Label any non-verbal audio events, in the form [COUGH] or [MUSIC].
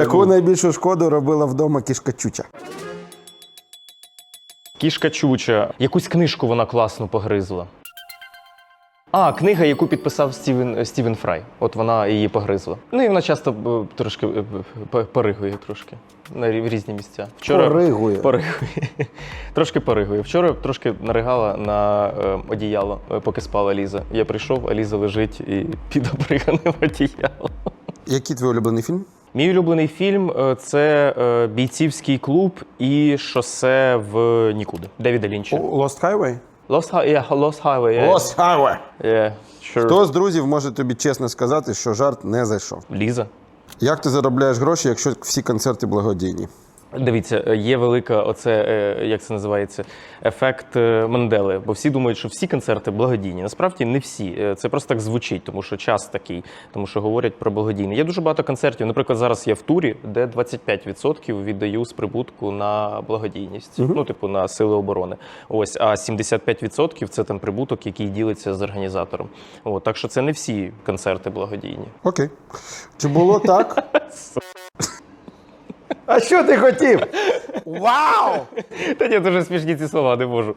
Яку найбільшу шкоду робила вдома кішка Чуча? Кішка Чуча. Якусь книжку вона класно погризла. А, книга, яку підписав Стівен, Стівен Фрай. От вона її погризла. Ну і вона часто е, трошки е, п- поригує трошки на рі- різні місця. Поригує? Поригує. [LAUGHS] трошки поригує. Вчора трошки наригала на е, одіяло, е, поки спала Ліза. Я прийшов, а Ліза лежить і [LAUGHS] під обриганим одіялом. Який твій улюблений фільм? Мій улюблений фільм е, це е, бійцівський клуб і шосе в нікуди. Девіда Лінча. Lost Highway? Lost, yeah, Lost Highway. Yeah. Lost Highway. Yeah, sure. Хто з друзів може тобі чесно сказати, що жарт не зайшов? Ліза. Як ти заробляєш гроші, якщо всі концерти благодійні? Дивіться, е, є велика, оце е, як це називається, ефект е, Мандели. Бо всі думають, що всі концерти благодійні. Насправді не всі. Це просто так звучить, тому що час такий, тому що говорять про благодійні. Є дуже багато концертів. Наприклад, зараз я в турі, де 25% віддаю з прибутку на благодійність, ну типу на сили оборони. Ось, а 75% це там прибуток, який ділиться з організатором. От, так що це не всі концерти благодійні. Окей. Чи було так? А що ти хотів? Вау! Та ні, дуже смішні ці слова не можу.